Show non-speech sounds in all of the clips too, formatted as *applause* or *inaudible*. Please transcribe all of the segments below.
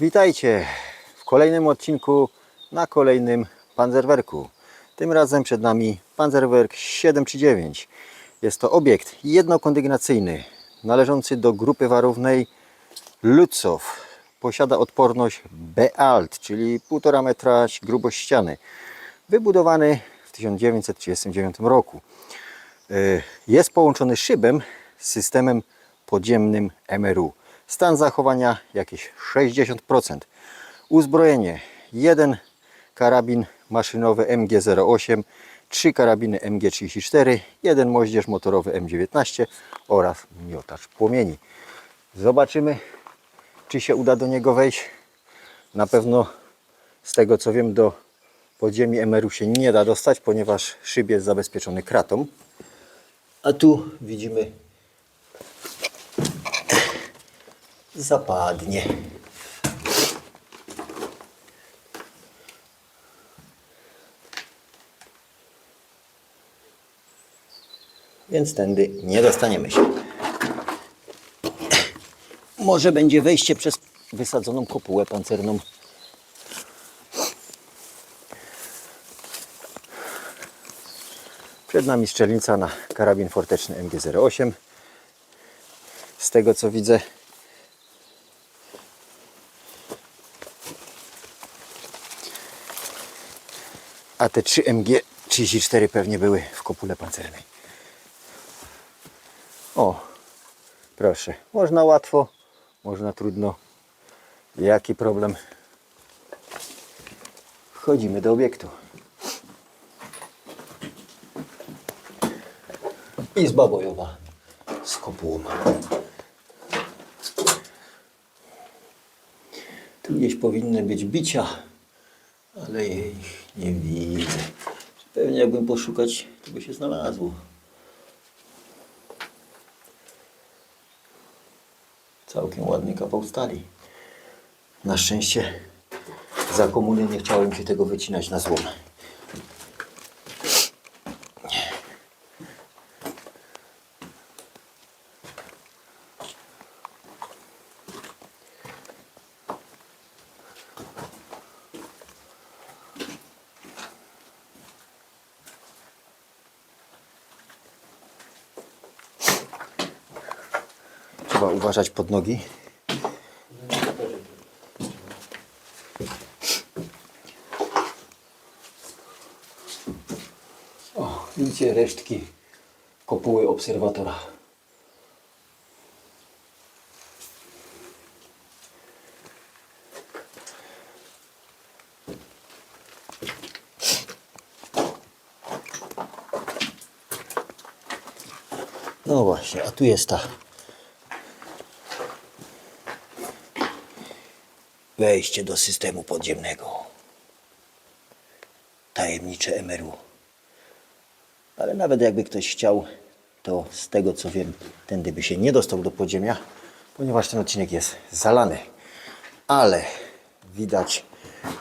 Witajcie w kolejnym odcinku na kolejnym Panzerwerku. Tym razem przed nami Panzerwerk 739. Jest to obiekt jednokondygnacyjny należący do grupy warownej Lutzow. Posiada odporność B-Alt, czyli 1,5 metra grubość ściany. Wybudowany w 1939 roku. Y, Jest połączony szybem z systemem podziemnym MRU. Stan zachowania jakieś 60%. Uzbrojenie: jeden karabin maszynowy MG08, trzy karabiny MG34, jeden moździerz motorowy M19 oraz miotacz płomieni. Zobaczymy, czy się uda do niego wejść. Na pewno z tego co wiem do podziemi MRU się nie da dostać, ponieważ szyb jest zabezpieczony kratą. A tu widzimy zapadnie. Więc tędy nie dostaniemy się. Może będzie wejście przez wysadzoną kopułę pancerną. Przed nami strzelnica na karabin forteczny MG08. Z tego co widzę, a te 3 MG34 pewnie były w kopule pancernej. O, proszę, można łatwo, można trudno. Jaki problem? Wchodzimy do obiektu. Izba bojowa z kopułą. Tu gdzieś powinny być bicia, ale ich nie widzę. Pewnie jakbym poszukać, to by się znalazło. Całkiem ładny kawał stali. Na szczęście za komuny nie chciało im się tego wycinać na złom. Trzeba uważać pod nogi. O, widzicie resztki kopuły obserwatora. No właśnie, a tu jest ta wejście do systemu podziemnego. Tajemnicze MRU. Ale nawet jakby ktoś chciał, to z tego co wiem, tędy by się nie dostał do podziemia, ponieważ ten odcinek jest zalany. Ale widać,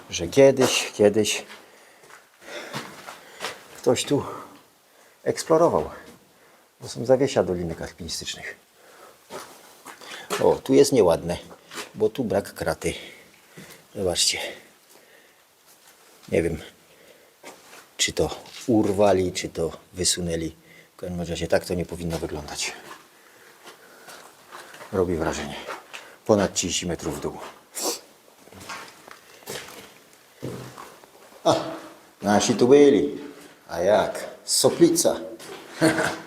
że kiedyś, kiedyś ktoś tu eksplorował. To są zawiesia dolinek alpinistycznych. O, tu jest nieładne, bo tu brak kraty. Zobaczcie. Nie wiem, czy to urwali, czy to wysunęli. W każdym razie tak to nie powinno wyglądać. Robi wrażenie. Ponad 30 metrów w dół. A, nasi tu byli. A jak? Soplica. *laughs*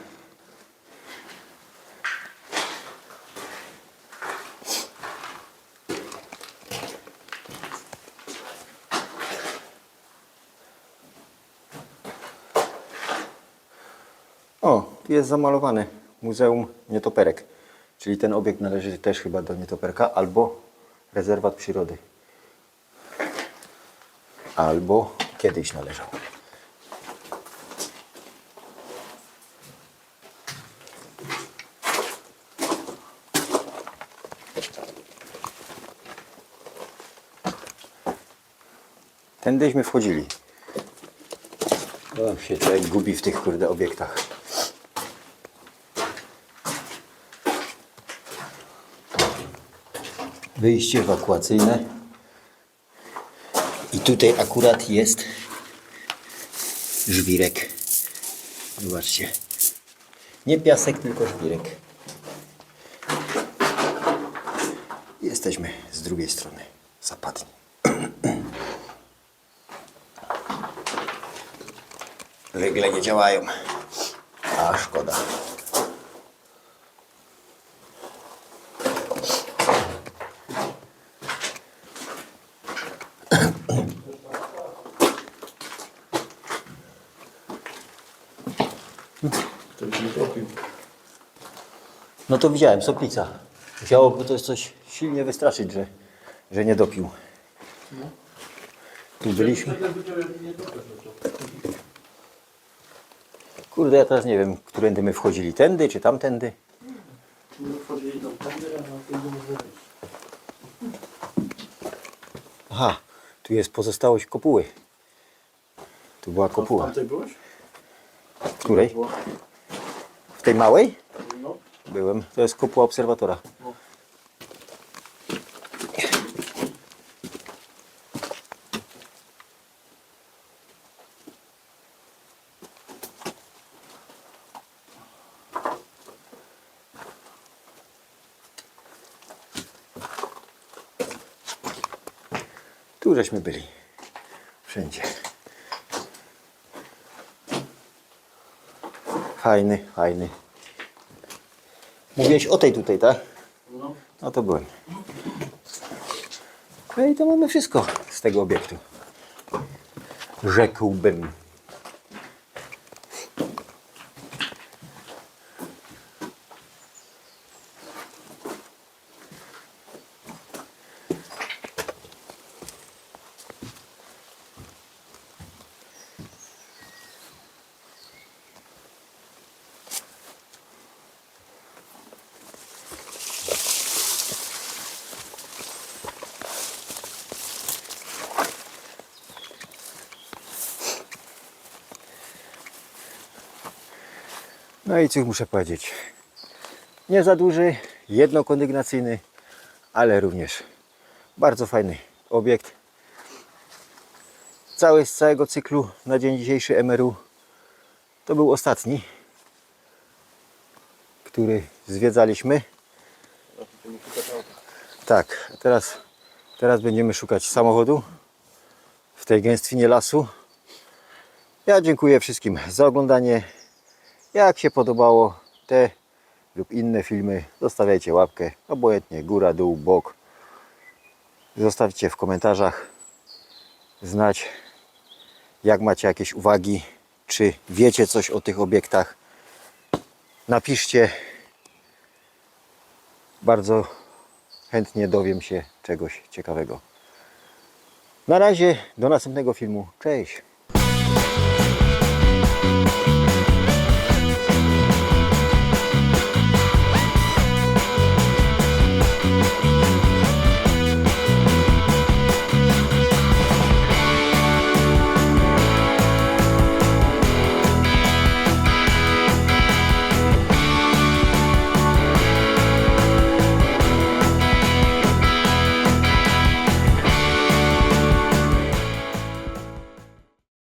O, tu jest zamalowane Muzeum Nietoperek. Czyli ten obiekt należy też chyba do nietoperka albo rezerwat przyrody. Albo kiedyś należał. Tędyśmy wchodzili. O, się człowiek gubi w tych kurde obiektach. Wyjście ewakuacyjne. Tutaj akurat jest żwirek. Zobaczcie. Nie piasek, tylko żwirek. Jesteśmy z drugiej strony zapadni. Rygle nie działają. A szkoda. No to widziałem, soplica. Musiałoby to coś silnie wystraszyć, że, że nie dopił. Tu byliśmy. Kurde, ja teraz nie wiem, którędy my wchodzili. Tędy czy tamtędy? Aha, tu jest pozostałość kopuły. Tu była kopuła. Tamtej byłeś? Której? Tej małej? No. Byłem. To jest kopuła obserwatora. Tu żeśmy byli. Wszędzie. Fajny, fajny. Mówiłeś o tej tutaj, tak? No. No to byłem. No i to mamy wszystko z tego obiektu. Rzekłbym. No i cóż muszę powiedzieć. Nie za duży, jednokondygnacyjny, ale również bardzo fajny obiekt. Cały z całego cyklu na dzień dzisiejszy MRU to był ostatni, który zwiedzaliśmy. Tak, teraz, teraz będziemy szukać samochodu w tej gęstwinie lasu. Ja dziękuję wszystkim za oglądanie. Jak się podobało te lub inne filmy, zostawiajcie łapkę, obojętnie góra, dół, bok. Zostawcie w komentarzach znać, jak macie jakieś uwagi, czy wiecie coś o tych obiektach. Napiszcie. Bardzo chętnie dowiem się czegoś ciekawego. Na razie, do następnego filmu. Cześć!